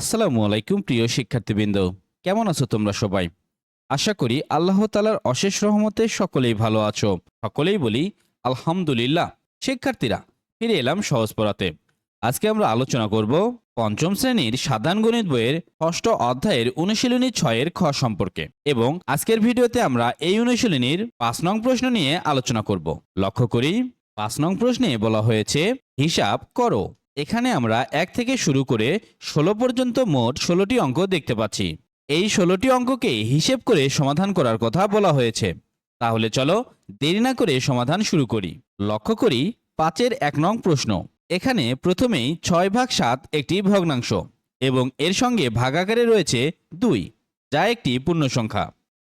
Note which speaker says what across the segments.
Speaker 1: আসসালামু আলাইকুম, প্রিয় শিক্ষার্থীবৃন্দ। কেমন আছো তোমরা সবাই? আশা করি আল্লাহ তালার অশেষ রহমতে সকলেই ভালো আছো। সকলেই বলি, আলহামদুলিল্লাহ। শিক্ষার্থীরা, ফিরে এলাম সহজ পড়াতে। আজকে আমরা আলোচনা করব পঞ্চম শ্রেণির সাধারণ গণিত বইয়ের ষষ্ঠ অধ্যায়ের অনুশীলনী ছয়ের খ সম্পর্কে এবং আজকের ভিডিওতে আমরা এই অনুশীলনীর পাঁচ নং প্রশ্ন নিয়ে আলোচনা করব। লক্ষ্য করি, পাঁচ নং প্রশ্নে বলা হয়েছে, হিসাব করো। এখানে আমরা এক থেকে শুরু করে ষোলো পর্যন্ত মোট ষোলোটি অঙ্ক দেখতে পাচ্ছি। এই ষোলোটি অঙ্ককে হিসেব করে সমাধান করার কথা বলা হয়েছে। তাহলে চলো দেরি না করে সমাধান শুরু করি। লক্ষ্য করি পাঁচের এক নং প্রশ্ন। এখানে প্রথমেই ছয় ভাগ সাত একটি ভগ্নাংশ এবং এর সঙ্গে ভাগাকারে রয়েছে দুই, যা একটি পূর্ণ সংখ্যা।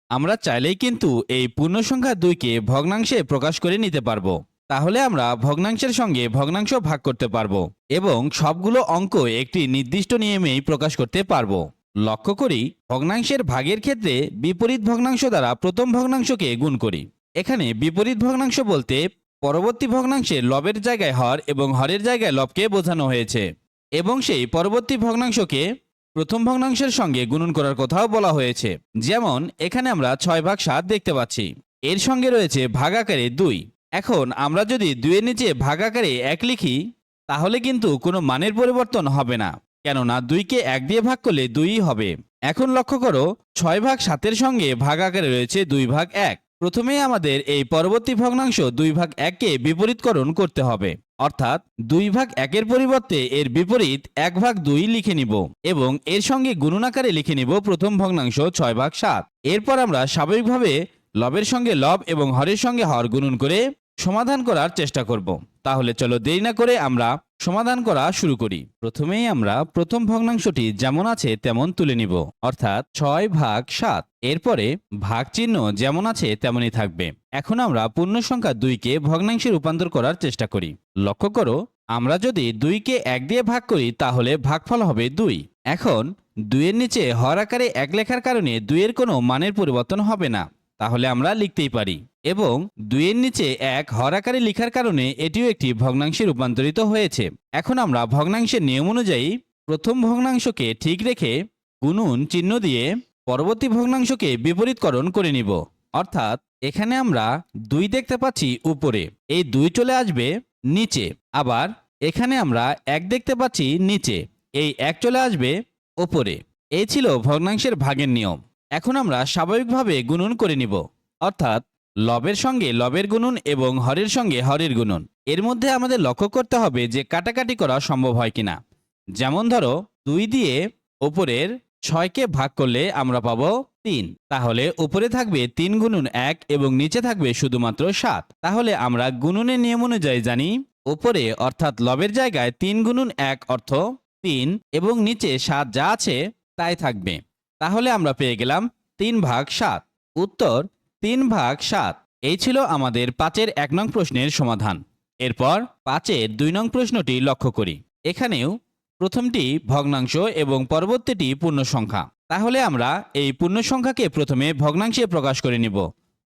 Speaker 1: আমরা চাইলেই কিন্তু এই পূর্ণ সংখ্যা দুইকে ভগ্নাংশে প্রকাশ করে নিতে পারব। তাহলে আমরা ভগ্নাংশের সঙ্গে ভগ্নাংশ ভাগ করতে পারব এবং সবগুলো অঙ্ক একটি নির্দিষ্ট নিয়মেই প্রকাশ করতে পারব। লক্ষ্য করি, ভগ্নাংশের ভাগের ক্ষেত্রে বিপরীত ভগ্নাংশ দ্বারা প্রথম ভগ্নাংশকে গুণ করি। এখানে বিপরীত ভগ্নাংশ বলতে পরবর্তী ভগ্নাংশের লবের জায়গায় হর এবং হরের জায়গায় লবকে বোঝানো হয়েছে এবং সেই পরবর্তী ভগ্নাংশকে প্রথম ভগ্নাংশের সঙ্গে গুণন করার কথাও বলা হয়েছে। যেমন, এখানে আমরা ছয় ভাগ সাত দেখতে পাচ্ছি। এর সঙ্গে রয়েছে ভাগ আকারে দুই। এখন আমরা যদি দুইয়ের নিচে ভাগ আকারে এক লিখি, তাহলে কিন্তু কোনো মানের পরিবর্তন হবে না, কেননা দুইকে এক দিয়ে ভাগ করলে দুইই হবে। এখন লক্ষ্য করো, ছয় ভাগ সাতের সঙ্গে ভাগ আকারে রয়েছে দুই ভাগ এক। প্রথমেই আমাদের এই পরবর্তী ভগ্নাংশ দুই ভাগ এককে বিপরীতকরণ করতে হবে। অর্থাৎ দুই ভাগ একের পরিবর্তে এর বিপরীত এক ভাগ দুই লিখে নিব এবং এর সঙ্গে গুণন আকারে লিখে নিব প্রথম ভগ্নাংশ ছয় ভাগ সাত। এরপর আমরা স্বাভাবিকভাবে লবের সঙ্গে লব এবং হরের সঙ্গে হর গুণন করে সমাধান করার চেষ্টা করব। তাহলে চলো দেরি না করে আমরা সমাধান করা শুরু করি। প্রথমেই আমরা প্রথম ভগ্নাংশটি যেমন আছে তেমন তুলে নিব। অর্থাৎ ছয় ভাগ সাত। এরপরে ভাগ চিহ্ন যেমন আছে তেমনই থাকবে। এখন আমরা পূর্ণ সংখ্যা দুইকে ভগ্নাংশে রূপান্তর করার চেষ্টা করি। লক্ষ্য করো, আমরা যদি দুইকে এক দিয়ে ভাগ করি, তাহলে ভাগফল হবে দুই। এখন দুইয়ের নিচে হর আকারে এক লেখার কারণে দুইয়ের কোনো মানের পরিবর্তন হবে না। তাহলে আমরা লিখতেই পারি। এবং দুইয়ের নিচে এক হর আকারে লিখার কারণে এটিও একটি ভগ্নাংশে রূপান্তরিত হয়েছে। এখন আমরা ভগ্নাংশের নিয়ম অনুযায়ী প্রথম ভগ্নাংশকে ঠিক রেখে গুণন চিহ্ন দিয়ে পরবর্তী ভগ্নাংশকে বিপরীতকরণ করে নিব। অর্থাৎ এখানে আমরা দুই দেখতে পাচ্ছি উপরে। এই দুই চলে আসবে নিচে। আবার এখানে আমরা এক দেখতে পাচ্ছি নিচে। এই এক চলে আসবে ওপরে। এই ছিল ভগ্নাংশের ভাগের নিয়ম। এখন আমরা স্বাভাবিকভাবে গুণন করে নিব। অর্থাৎ, লবের সঙ্গে লবের গুণন এবং হরের সঙ্গে হরের গুণন। এর মধ্যে আমাদের লক্ষ্য করতে হবে যে কাটাকাটি করা সম্ভব হয় কিনা। যেমন ধরো, দুই দিয়ে ওপরের ছয়কে ভাগ করলে আমরা পাব তিন। তাহলে উপরে থাকবে তিন গুণন এক এবং নিচে থাকবে শুধুমাত্র সাত। তাহলে আমরা গুণনের নিয়ম অনুযায়ী জানি উপরে অর্থাৎ লবের জায়গায় তিন গুণন এক অর্থ তিন এবং নিচে সাত যা আছে, তাই থাকবে। তাহলে আমরা পেয়ে গেলাম তিন ভাগ সাত। উত্তর, তিন ভাগ সাত। এই ছিল আমাদের পাঁচের এক নং প্রশ্নের সমাধান। এরপর পাঁচের দুই নং প্রশ্নটি লক্ষ্য করি। এখানেও প্রথমটি ভগ্নাংশ এবং পরবর্তীটি পূর্ণ সংখ্যা তাহলে আমরা এই পূর্ণ সংখ্যাকে প্রথমে ভগ্নাংশে প্রকাশ করে নিব।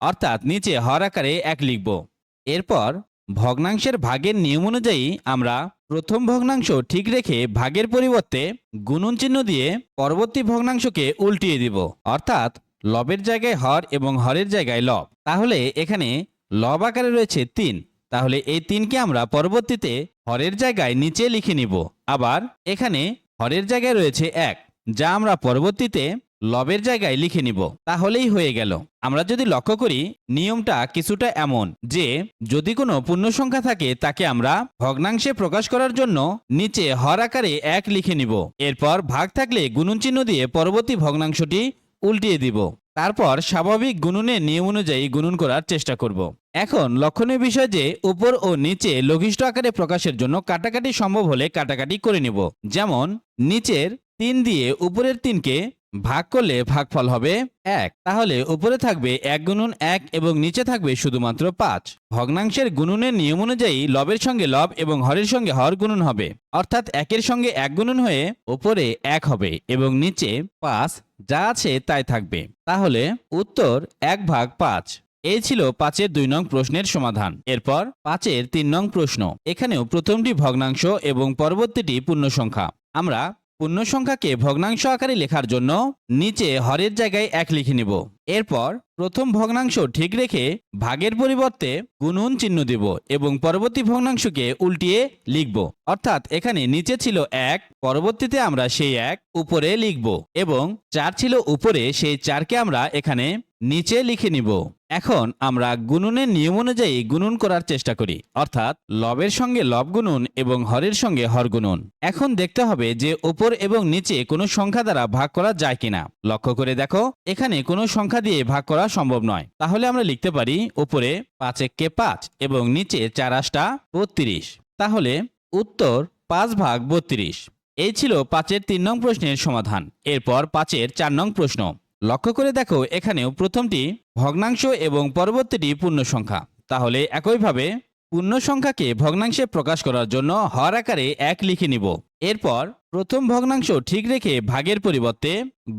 Speaker 1: অর্থাৎ নিচে হর আকারে এক লিখব। এরপর ভগ্নাংশের ভাগের নিয়ম অনুযায়ী আমরা প্রথম ভগ্নাংশ ঠিক রেখে ভাগের পরিবর্তে গুণন চিহ্ন দিয়ে পরবর্তী ভগ্নাংশকে উল্টিয়ে দিব। অর্থাৎ লবের জায়গায় হর এবং হরের জায়গায় লব। তাহলে এখানে লব আকারে রয়েছে তিন। তাহলে এই তিনকে আমরা পরবর্তীতে হরের জায়গায় নিচে লিখে নিব। আবার এখানে হরের জায়গায় রয়েছে এক, যা আমরা পরবর্তীতে লবের জায়গায় লিখে নিব। তাহলেই হয়ে গেল। আমরা যদি লক্ষ্য করি, নিয়মটা কিছুটা এমন যে, যদি কোনো পূর্ণ সংখ্যা থাকে, তাকে আমরা ভগ্নাংশে প্রকাশ করার জন্য নিচে হর আকারে এক লিখে নিব। এরপর ভাগ থাকলে গুণন চিহ্ন দিয়ে পরবর্তী ভগ্নাংশটি উল্টিয়ে দিব। তারপর স্বাভাবিক গুণনের নিয়ম অনুযায়ী গুণন করার চেষ্টা করব। এখন লক্ষণীয় বিষয় যে, উপর ও নিচে লঘিষ্ঠ আকারে প্রকাশের জন্য কাটাকাটি সম্ভব হলে কাটাকাটি করে নিব। যেমন, নিচের তিন দিয়ে উপরের তিনকে ভাগ করলে ভাগফল হবে এক। তাহলে উপরে থাকবে এক গুণন এক এবং নিচে থাকবে শুধুমাত্র পাঁচ। ভগ্নাংশের গুণনের নিয়ম অনুযায়ী লবের সঙ্গে লব এবং হরের সঙ্গে হর গুণন হবে। অর্থাৎ একের সঙ্গে এক গুণন হয়ে উপরে এক হবে এবং নিচে পাঁচ। যা আছে তাই থাকবে। তাহলে উত্তর এক ভাগ পাঁচ। এই ছিল পাঁচের দুই নং প্রশ্নের সমাধান। এরপর পাঁচের তিন নং প্রশ্ন। এখানেও প্রথমটি ভগ্নাংশ এবং পরবর্তীটি পূর্ণ সংখ্যা আমরা পূর্ণ সংখ্যাকে ভগ্নাংশ আকারে লেখার জন্য নিচে হরের জায়গায় এক লিখে নিব। এরপর প্রথম ভগ্নাংশ ঠিক রেখে ভাগের পরিবর্তে গুণন চিহ্ন দেব এবং পরবর্তী ভগ্নাংশকে উল্টিয়ে লিখব। অর্থাৎ এখানে নিচে ছিল এক, পরবর্তীতে আমরা সেই এক, উপরে লিখব এবং চার ছিল উপরে, সেই চারকে আমরা এখানে নিচে লিখে নিব। এখন আমরা গুণনের নিয়ম অনুযায়ী গুণন করার চেষ্টা করি, অর্থাৎ লবের সঙ্গে লব গুণন এবং হরের সঙ্গে হর গুণন এখন দেখতে হবে যে ওপর এবং নিচে কোনো সংখ্যা দ্বারা ভাগ করা যায় কিনা। লক্ষ্য করে দেখো, এখানে কোনো সংখ্যা দিয়ে ভাগ করা সম্ভব নয়। তাহলে আমরা লিখতে পারি, উপরে পাঁচ এককে পাঁচ এবং নিচে চার আষ্টা বত্রিশ। তাহলে উত্তর পাঁচ ভাগ বত্রিশ। এই ছিল পাঁচের তিন নং প্রশ্নের সমাধান। এরপর পাঁচের চার নং প্রশ্ন। লক্ষ্য করে দেখো, এখানেও প্রথমটি ভগ্নাংশ এবং পরবর্তীটি পূর্ণ সংখ্যা তাহলে একইভাবে পূর্ণ সংখ্যাকে ভগ্নাংশে প্রকাশ করার জন্য হর আকারে এক লিখে নিব। এরপর প্রথম ভগ্নাংশ ঠিক রেখে ভাগের পরিবর্তে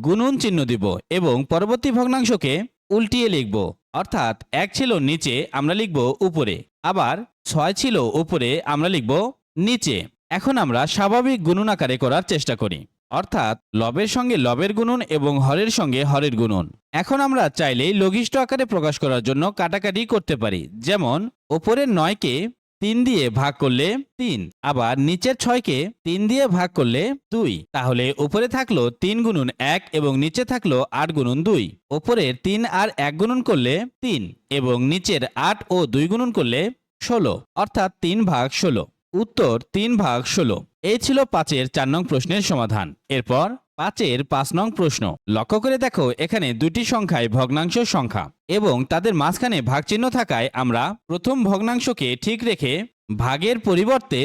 Speaker 1: গুণন চিহ্ন দিব এবং পরবর্তী ভগ্নাংশকে উল্টিয়ে লিখব। অর্থাৎ এক ছিল নিচে, আমরা লিখব উপরে। আবার ছয় ছিল উপরে, আমরা লিখব নিচে। এখন আমরা স্বাভাবিক গুণন আকারে করার চেষ্টা করি। অর্থাৎ লবের সঙ্গে লবের গুণন এবং হরের সঙ্গে হরের গুণন। এখন আমরা চাইলেই লঘিষ্ঠ আকারে প্রকাশ করার জন্য কাটাকাটি করতে পারি। যেমন, ওপরের নয়কে তিন দিয়ে ভাগ করলে তিন, আবার নিচের ছয়কে তিন দিয়ে ভাগ করলে দুই। তাহলে উপরে থাকল তিন গুণন এক এবং নিচে থাকল আট গুণন দুই। ওপরের তিন আর এক গুণন করলে তিন এবং নিচের আট ও দুই গুণন করলে ষোলো। অর্থাৎ তিন ভাগ ষোলো। উত্তর তিন ভাগ ষোলো। এই ছিল পাঁচের চার নং প্রশ্নের সমাধান। এরপর পাঁচের পাঁচ নং প্রশ্ন। লক্ষ্য করে দেখো, এখানে দুটি সংখ্যায় ভগ্নাংশ সংখ্যা এবং তাদের মাঝখানে ভাগচিহ্ন থাকায় আমরা প্রথম ভগ্নাংশকে ঠিক রেখে ভাগের পরিবর্তে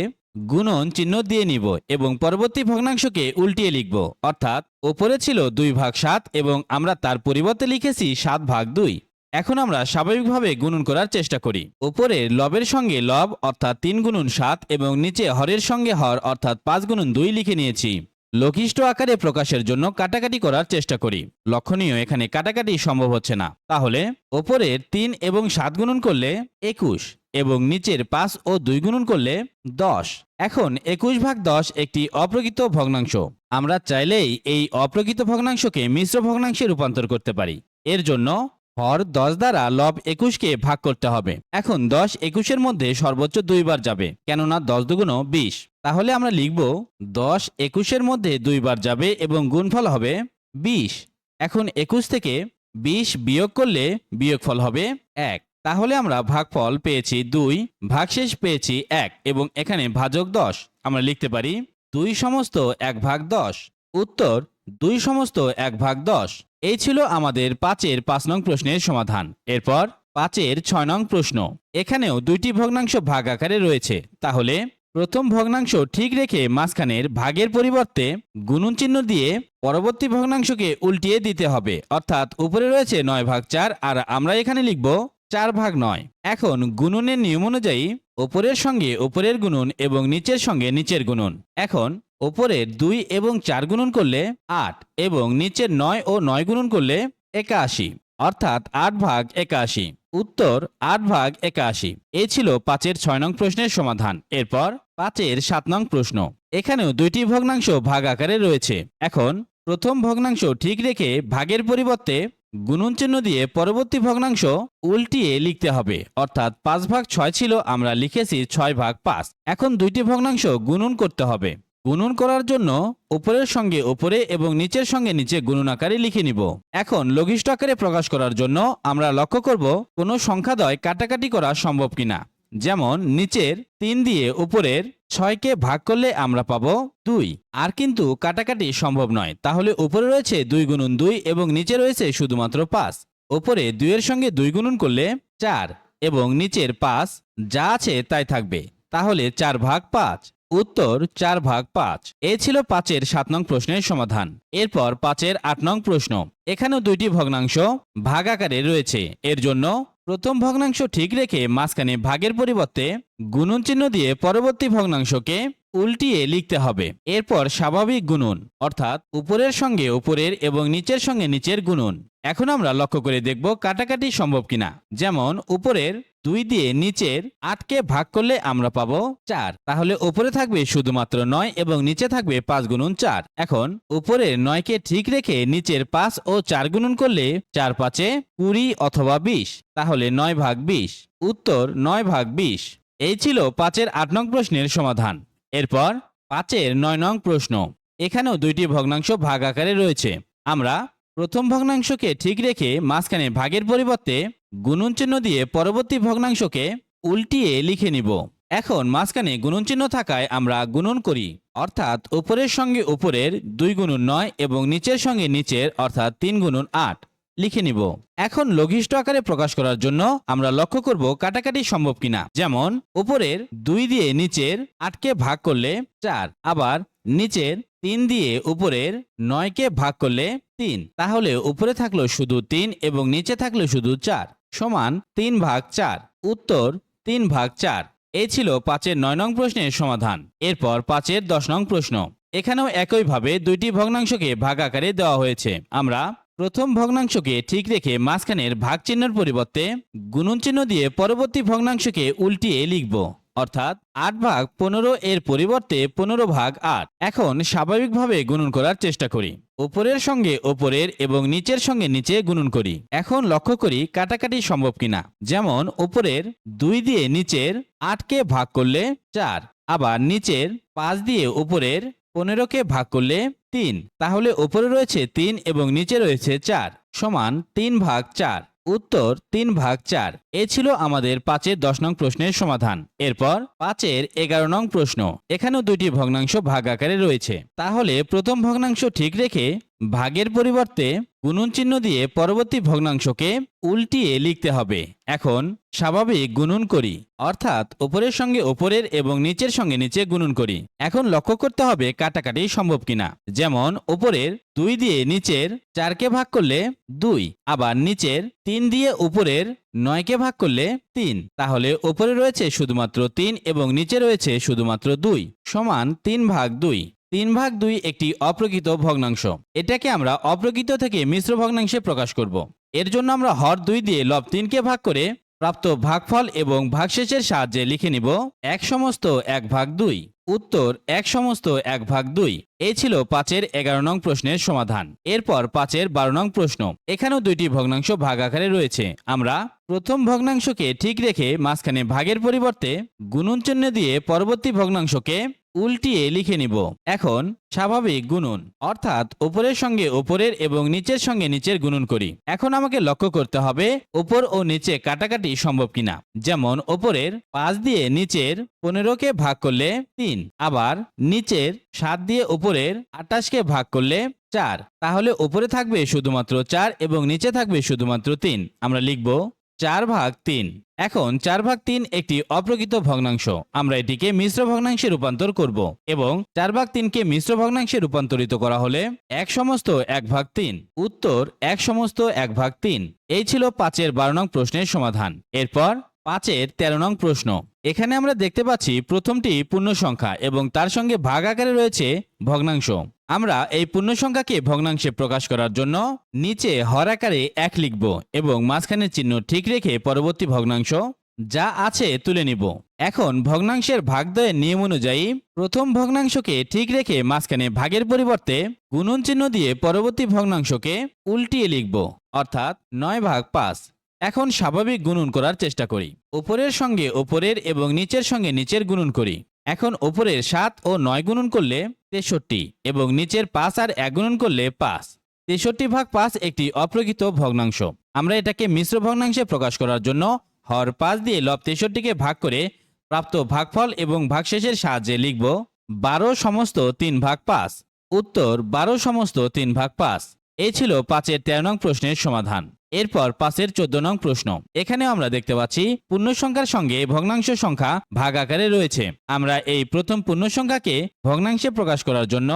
Speaker 1: গুণন চিহ্ন দিয়ে নিব এবং পরবর্তী ভগ্নাংশকে উল্টিয়ে লিখব। অর্থাৎ ওপরে ছিল দুই ভাগ সাত এবং আমরা তার পরিবর্তে লিখেছি সাত ভাগ দুই। এখন আমরা স্বাভাবিকভাবে গুণন করার চেষ্টা করি। উপরে লবের সঙ্গে লব অর্থাৎ তিন গুণন সাত এবং নিচে হরের সঙ্গে হর অর্থাৎ পাঁচ গুণন দুই লিখে নিয়েছি। লঘিষ্ঠ আকারে প্রকাশের জন্য কাটাকাটি করার চেষ্টা করি। লক্ষণীয়, এখানে কাটাকাটি সম্ভব হচ্ছে না। তাহলে ওপরের তিন এবং সাত গুণন করলে একুশ এবং নিচের পাঁচ ও দুই গুণন করলে দশ। এখন একুশ ভাগ দশ একটি অপ্রকৃত ভগ্নাংশ। আমরা চাইলেই এই অপ্রকৃত ভগ্নাংশকে মিশ্র ভগ্নাংশে রূপান্তর করতে পারি। এর জন্য হর দশ দ্বারা লব একুশকে ভাগ করতে হবে। এখন দশ একুশের মধ্যে সর্বোচ্চ দুইবার যাবে, কেননা দশ দুগুণ বিশ। তাহলে আমরা লিখব দশ একুশের মধ্যে দুইবার যাবে এবং গুণফল হবে বিশ। এখন একুশ থেকে বিশ বিয়োগ করলে বিয়োগফল হবে এক। তাহলে আমরা ভাগফল পেয়েছি দুই, ভাগশেষ পেয়েছি এক এবং এখানে ভাজক দশ। আমরা লিখতে পারি দুই সমস্ত এক ভাগ দশ। উত্তর দুই সমস্ত এক ভাগ দশ। এই ছিল আমাদের পাঁচের পাঁচ নং প্রশ্নের সমাধান। এরপর পাঁচের ছয় নং প্রশ্ন। এখানেও দুইটি ভগ্নাংশ ভাগ আকারে রয়েছে। তাহলে প্রথম ভগ্নাংশ ঠিক রেখে মাঝখানের ভাগের পরিবর্তে গুণন চিহ্ন দিয়ে পরবর্তী ভগ্নাংশকে উল্টিয়ে দিতে হবে। অর্থাৎ উপরে রয়েছে নয় ভাগ চার, আর আমরা এখানে লিখব চার ভাগ নয়। এখন গুণনের নিয়ম অনুযায়ী ওপরের সঙ্গে ওপরের গুণন এবং নিচের সঙ্গে নিচের গুণন। এখন ওপরের দুই এবং চার গুণন করলে আট এবং নিচের নয় ও নয় গুণন করলে একাশি, অর্থাৎ আট ভাগ একাশি। উত্তর, আট ভাগ একাশি। এ ছিল পাঁচের ছয় নং প্রশ্নের সমাধান। এরপর পাঁচের সাত নং প্রশ্ন। এখানেও দুইটি ভগ্নাংশ ভাগ আকারে রয়েছে। এখন প্রথম ভগ্নাংশ ঠিক রেখে ভাগের পরিবর্তে গুণন চিহ্ন দিয়ে পরবর্তী ভগ্নাংশ উল্টিয়ে লিখতে হবে। অর্থাৎ পাঁচ ভাগ ছয় ছিল, আমরা লিখেছি ছয় ভাগ পাঁচ। এখন দুইটি ভগ্নাংশ গুণন করতে হবে। গুণন করার জন্য উপরের সঙ্গে উপরে এবং নিচের সঙ্গে নিচে গুণন আকারে লিখে নিব। এখন লঘিষ্ঠ আকারে প্রকাশ করার জন্য আমরা লক্ষ্য করব কোনো সংখ্যাদয় কাটাকাটি করা সম্ভব কিনা। যেমন নিচের তিন দিয়ে উপরের ছয়কে ভাগ করলে আমরা পাবো দুই। আর কিন্তু কাটাকাটি সম্ভব নয়। তাহলে উপরে রয়েছে দুই গুণন দুই এবং নিচে রয়েছে শুধুমাত্র পাঁচ। উপরে দুইয়ের সঙ্গে দুই গুণন করলে চার এবং নিচের পাঁচ যা আছে তাই থাকবে। তাহলে চার ভাগ পাঁচ। উত্তর চার ভাগ পাঁচ। এ ছিল পাঁচের সাত নং প্রশ্নের সমাধান। এরপর পাঁচের আট নং প্রশ্ন। এখানেও দুইটি ভগ্নাংশ ভাগ আকারে রয়েছে। এর জন্য প্রথম ভগ্নাংশ ঠিক রেখে মাঝখানে ভাগের পরিবর্তে গুণন চিহ্ন দিয়ে পরবর্তী ভগ্নাংশকে উল্টিয়ে লিখতে হবে। এরপর স্বাভাবিক গুণন, অর্থাৎ উপরের সঙ্গে উপরের এবং নিচের সঙ্গে নিচের গুণন। এখন আমরা লক্ষ্য করে দেখব কাটাকাটি সম্ভব কিনা। যেমন, উপরের দুই দিয়ে নিচের আটকে ভাগ করলে আমরা পাবো চার। তাহলে উপরে থাকবে শুধুমাত্র নয় এবং নিচে থাকবে পাঁচ গুণন চার। এখন, উপরের নয়কে ঠিক রেখে নিচের পাঁচ ও চার গুণন করলে চার পাঁচে কুড়ি অথবা বিশ। তাহলে নয় ভাগ বিশ। উত্তর, নয় ভাগ বিশ। এই ছিল পাঁচের আট নং প্রশ্নের সমাধান। এরপর পাঁচের নয় নং প্রশ্ন। এখানেও দুইটি ভগ্নাংশ ভাগ আকারে রয়েছে। আমরা প্রথম ভগ্নাংশকে ঠিক রেখে মাঝখানে ভাগের পরিবর্তে গুণন চিহ্ন দিয়ে পরবর্তী ভগ্নাংশকে উল্টিয়ে লিখে নিব। এখন মাঝখানে গুণন চিহ্ন থাকায় আমরা গুণন করি, অর্থাৎ উপরের সঙ্গে উপরের দুই গুণন নয় এবং নিচের সঙ্গে নিচের, অর্থাৎ তিন গুণন আট। লিখে নিব। এখন লঘিষ্ঠ আকারে প্রকাশ করার জন্য আমরা লক্ষ্য করব কাটাকাটি সম্ভব কিনা। যেমন, উপরের দুই দিয়ে নিচের আটকে ভাগ করলে চার, আবার নিচের তিন দিয়ে উপরের নয়কে ভাগ করলে তিন। তাহলে উপরে থাকল শুধু তিন এবং নিচে থাকল শুধু চার সমান তিন ভাগ চার, উত্তর তিন ভাগ চার। এই ছিল পাঁচের নয় নং প্রশ্নের সমাধান। এরপর পাঁচের দশ নং প্রশ্ন। এখানেও একইভাবে দুইটি ভগ্নাংশকে ভাগ আকারে দেওয়া হয়েছে। আমরা প্রথম ভগ্নাংশকে ঠিক রেখে মাঝখানের ভাগ চিহ্নের পরিবর্তে গুণন চিহ্ন দিয়ে পরবর্তী ভগ্নাংশকে উল্টিয়ে লিখব। অর্থাৎ আট ভাগ পনেরো এর পরিবর্তে পনেরো ভাগ আট। এখন স্বাভাবিকভাবে গুণন করার চেষ্টা করি। ওপরের সঙ্গে ওপরের এবং নিচের সঙ্গে নিচে গুণন করি। এখন লক্ষ্য করি কাটাকাটি সম্ভব কিনা। যেমন ওপরের দুই দিয়ে নিচের আটকে ভাগ করলে চার, আবার নিচের পাঁচ দিয়ে উপরের পনেরোকে ভাগ করলে তিন। তাহলে ওপরে রয়েছে তিন এবং নিচে রয়েছে চার সমান তিন ভাগ চার। উত্তর তিন ভাগ চার। এ ছিল আমাদের পাঁচের দশ নং প্রশ্নের সমাধান। এরপর পাঁচের এগারো নং প্রশ্ন। এখানেও দুইটি ভগ্নাংশ ভাগ আকারে রয়েছে। তাহলে প্রথম ভগ্নাংশ ঠিক রেখে ভাগের পরিবর্তে গুণন চিহ্ন দিয়ে পরবর্তী ভগ্নাংশকে উল্টিয়ে লিখতে হবে। এখন স্বাভাবিক গুণন করি, অর্থাৎ ওপরের সঙ্গে ওপরের এবং নিচের সঙ্গে নিচে গুণন করি। এখন লক্ষ্য করতে হবে কাটাকাটি সম্ভব কিনা। যেমন ওপরের দুই দিয়ে নিচের চারকে ভাগ করলে দুই, আবার নিচের তিন দিয়ে উপরের নয়কে ভাগ করলে তিন। তাহলে ওপরে রয়েছে শুধুমাত্র তিন এবং নিচে রয়েছে শুধুমাত্র দুই, সমান তিন ভাগ দুই। তিন ভাগ দুই একটি অপ্রকৃত ভগ্নাংশ। এটাকে আমরা অপ্রকৃত থেকে মিশ্র ভগ্নাংশে প্রকাশ করব। এর জন্য আমরা হর দুই দিয়ে লব তিনকে ভাগ করে প্রাপ্ত ভাগফল এবং ভাগশেষের সাহায্যে লিখে নিব এক সমস্ত এক ভাগ দুই। উত্তর, এক সমস্ত এক ভাগ দুই। এই ছিল পাঁচের এগারো নং প্রশ্নের সমাধান। এরপর পাঁচের বারো নং প্রশ্ন। এখানেও দুইটি ভগ্নাংশ ভাগ আকারে রয়েছে। আমরা প্রথম ভগ্নাংশকে ঠিক রেখে মাঝখানে ভাগের পরিবর্তে গুণন চিহ্ন দিয়ে পরবর্তী ভগ্নাংশকে উল্টিয়ে লিখে নিব। এখন স্বাভাবিক গুণন, অর্থাৎ উপরের সঙ্গে উপরের এবং নিচের সঙ্গে নিচের গুণন করি। এখন আমাকে লক্ষ্য করতে হবে, উপর ও নিচে কাটাকাটি সম্ভব কিনা। যেমন উপরের পাঁচ দিয়ে নিচের পনেরোকে ভাগ করলে তিন, আবার নিচের সাত দিয়ে উপরের আটাশকে ভাগ করলে চার। তাহলে উপরে থাকবে শুধুমাত্র চার এবং নিচে থাকবে শুধুমাত্র তিন। আমরা লিখব চার ভাগ তিন। এখন চার ভাগ তিন একটি অপ্রকৃত ভগ্নাংশ। আমরা এটিকে মিশ্র ভগ্নাংশে রূপান্তর করব এবং চার ভাগ তিনকে মিশ্র ভগ্নাংশে রূপান্তরিত করা হলে এক সমস্ত এক ভাগ তিন। উত্তর, এক সমস্ত এক ভাগ তিন। এই ছিল পাঁচের বারো নং প্রশ্নের সমাধান। এরপর পাঁচের তেরো নং প্রশ্ন। এখানে আমরা দেখতে পাচ্ছি প্রথমটি পূর্ণ সংখ্যা এবং তার সঙ্গে ভাগ আকারে রয়েছে ভগ্নাংশ। আমরা এই পূর্ণ সংখ্যাকে ভগ্নাংশে প্রকাশ করার জন্য নিচে হর আকারে এক লিখব এবং মাঝখানের চিহ্ন ঠিক রেখে পরবর্তী ভগ্নাংশ যা আছে তুলে নিব। এখন ভগ্নাংশের ভাগদয়ের নিয়ম অনুযায়ী প্রথম ভগ্নাংশকে ঠিক রেখে মাঝখানে ভাগের পরিবর্তে গুণন চিহ্ন দিয়ে পরবর্তী ভগ্নাংশকে উল্টিয়ে লিখব, অর্থাৎ নয় ভাগ পাঁচ। এখন স্বাভাবিক গুণন করার চেষ্টা করি। উপরের সঙ্গে উপরের এবং নিচের সঙ্গে নিচের গুণন করি। এখন ওপরের সাত ও নয় গুণন করলে তেষট্টি এবং নিচের পাঁচ আর এক গুণন করলে পাঁচ। তেষট্টি ভাগ পাঁচ একটি অপ্রকৃত ভগ্নাংশ। আমরা এটাকে মিশ্র ভগ্নাংশে প্রকাশ করার জন্য হর পাঁচ দিয়ে লব তেষট্টিকে ভাগ করে প্রাপ্ত ভাগফল এবং ভাগশেষের সাহায্যে লিখব বারো সমস্ত তিন ভাগ পাঁচ। উত্তর বারো সমস্ত তিন ভাগ পাঁচ। এই ছিল পাঁচের তেরো নং প্রশ্নের সমাধান। এরপর পাঁচের চোদ্দ নং প্রশ্ন। এখানে আমরা দেখতে পাচ্ছি পূর্ণ সংখ্যার সঙ্গে ভগ্নাংশ সংখ্যা ভাগ আকারে রয়েছে। আমরা এই প্রথম পূর্ণ সংখ্যাকে ভগ্নাংশে প্রকাশ করার জন্য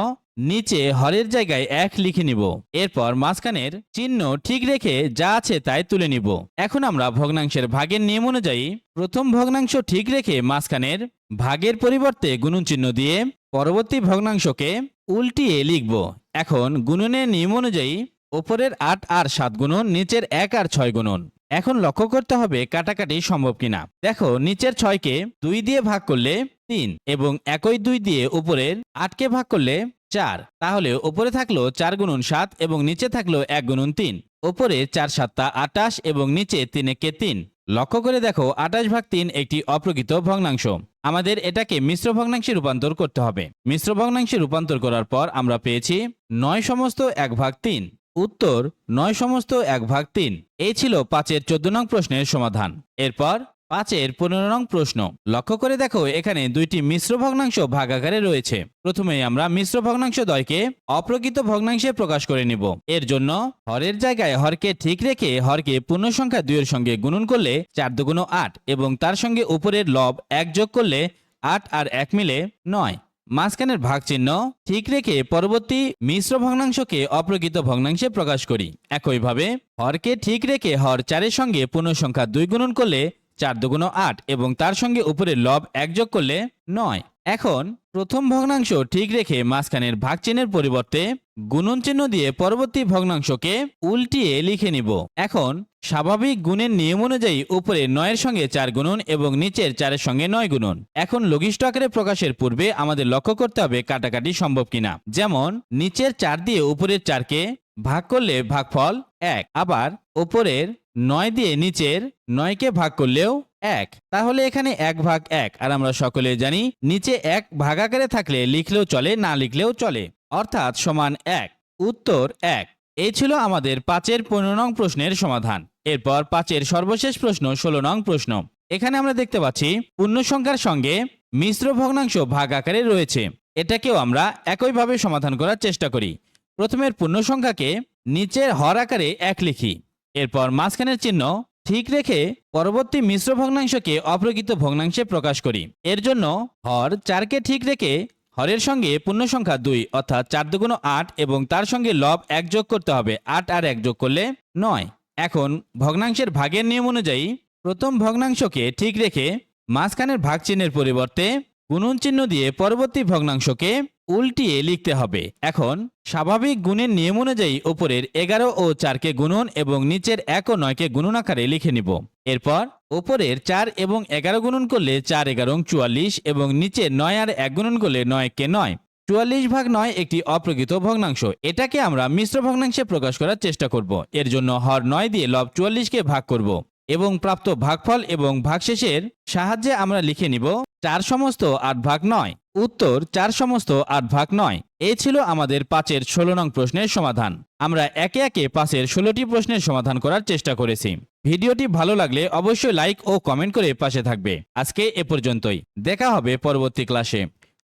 Speaker 1: নিচে হরের জায়গায় এক লিখে নিব। এরপর মাঝখানের চিহ্ন ঠিক রেখে যা আছে তাই তুলে নিব। এখন আমরা ভগ্নাংশের ভাগের নিয়ম অনুযায়ী প্রথম ভগ্নাংশ ঠিক রেখে মাঝখানের ভাগের পরিবর্তে গুণন চিহ্ন দিয়ে পরবর্তী ভগ্নাংশকে উল্টিয়ে লিখব। এখন গুণনের নিয়ম অনুযায়ী ওপরের আট আর সাত গুণন, নিচের এক আর ছয় গুণন। এখন লক্ষ্য করতে হবে কাটাকাটি সম্ভব কিনা। দেখো, নিচের ছয়কে দুই দিয়ে ভাগ করলে তিন এবং একই দুই দিয়ে উপরের আটকে ভাগ করলে চার। তাহলে ওপরে থাকল চার গুণন সাত এবং নিচে থাকল এক গুণন তিন। ওপরে চার সাতটা আটাশ এবং নিচে তিন একে তিন। লক্ষ্য করে দেখো, আটাশ ভাগ তিন একটি অপ্রকৃত ভগ্নাংশ। আমাদের এটাকে মিশ্র ভগ্নাংশে রূপান্তর করতে হবে। মিশ্র ভগ্নাংশে রূপান্তর করার পর আমরা পেয়েছি নয় সমস্ত এক ভাগ তিন। উত্তর নয় সমস্ত এক ভাগ তিন। এই ছিল পাঁচের চোদ্দ নং প্রশ্নের সমাধান। এরপর পাঁচের পনেরো নং প্রশ্ন। লক্ষ্য করে দেখো, এখানে দুইটি মিশ্র ভগ্নাংশ ভাগাকারে রয়েছে। প্রথমে আমরা মিশ্র ভগ্নাংশ দয়কে অপ্রকৃত ভগ্নাংশে প্রকাশ করে নিব। এর জন্য হরের জায়গায় হরকে ঠিক রেখে হরকে পূর্ণ সংখ্যা দুইয়ের সঙ্গে গুণন করলে চার দুগুণ আট এবং তার সঙ্গে উপরের লব এক যোগ করলে আট আর এক মিলে নয়। মাঝখানের ভাগ চিহ্ন ঠিক রেখে পরবর্তী মিশ্র ভগ্নাংশকে অপ্রকৃত ভগ্নাংশে প্রকাশ করি। একইভাবে, হরকে ঠিক রেখে হর চারের সঙ্গে পূর্ণ সংখ্যা দুই গুণন করলে চার দুগুণ আট এবং তার সঙ্গে উপরে লব এক যোগ করলে নয়। এখন, প্রথম ভগ্নাংশ ঠিক রেখে মাঝখানের ভাগ চিহ্নের পরিবর্তে গুণন চিহ্ন দিয়ে পরবর্তী ভগ্নাংশকে উল্টিয়ে লিখে নিব। এখন স্বাভাবিক গুণের নিয়ম অনুযায়ী উপরে নয়ের সঙ্গে চার গুণন এবং নিচের চারের সঙ্গে নয় গুণন। এখন লঘিষ্ঠ আকারে প্রকাশের পূর্বে আমাদের লক্ষ্য করতে হবে কাটাকাটি সম্ভব কিনা। যেমন, নিচের চার দিয়ে উপরের চারকে ভাগ করলে ভাগফল এক। আবার, উপরের নয় দিয়ে নিচের নয়কে ভাগ করলেও এক। তাহলে এখানে এক ভাগ এক। আর আমরা সকলে জানি, নিচে এক ভাগ আকারে থাকলে লিখলেও চলে, না লিখলেও চলে। অর্থাৎ সমান এক। উত্তর এক। এই ছিল আমাদের পাঁচের পনেরো নং প্রশ্নের সমাধান। এরপর পাঁচের সর্বশেষ প্রশ্ন, ষোলো নং প্রশ্ন। এখানে আমরা দেখতে পাচ্ছি পূর্ণ সংখ্যার সঙ্গে মিশ্র ভগ্নাংশ ভাগ আকারে রয়েছে। এটাকেও আমরা একইভাবে সমাধান করার চেষ্টা করি। প্রথমের পূর্ণ সংখ্যাকে নিচের হর আকারে এক লিখি। এরপর মাঝখানের চিহ্ন ঠিক রেখে পরবর্তী মিশ্র ভগ্নাংশকে অপ্রকৃত ভগ্নাংশে প্রকাশ করি। এর জন্য হর চারকে ঠিক রেখে হরের সঙ্গে পূর্ণ সংখ্যা দুই অর্থাৎ চার দুগুণ আট এবং তার সঙ্গে লব এক যোগ করতে হবে, আট আর এক যোগ করলে নয়। এখন ভগ্নাংশের ভাগের নিয়ম অনুযায়ী প্রথম ভগ্নাংশকে ঠিক রেখে মাঝখানের ভাগ চিহ্নের পরিবর্তে গুণন চিহ্ন দিয়ে পরবর্তী ভগ্নাংশকে উল্টিয়ে লিখতে হবে। এখন স্বাভাবিক গুণের নিয়ম অনুযায়ী উপরের এগারো ও চারকে গুণন এবং নিচের এক ও নয়কে গুণন আকারে লিখে নিব। এরপর ওপরের চার এবং এগারো গুণন করলে চার এগারো চুয়াল্লিশ এবং নিচের নয় আর এক গুণন করলে নয় কে নয়। চুয়াল্লিশ ভাগ নয় একটি অপ্রকৃত ভগ্নাংশ। এটাকে আমরা মিশ্র ভগ্নাংশে প্রকাশ করার চেষ্টা করব। এর জন্য হর নয় দিয়ে লব চুয়াল্লিশকে ভাগ করব এবং প্রাপ্ত ভাগফল এবং ভাগশেষের সাহায্যে আমরা লিখে নিব চার সমস্ত আট ভাগ নয়। উত্তর, চার সমস্ত আট ভাগ নয়। এই ছিল আমাদের পাঁচের ষোলো নং প্রশ্নের সমাধান। আমরা একে একে পাঁচের ষোলোটি প্রশ্নের সমাধান করার চেষ্টা করেছি। ভিডিওটি ভালো লাগলে অবশ্যই লাইক ও কমেন্ট করে পাশে থাকবে। আজকে এ পর্যন্তই। দেখা হবে পরবর্তী ক্লাসে।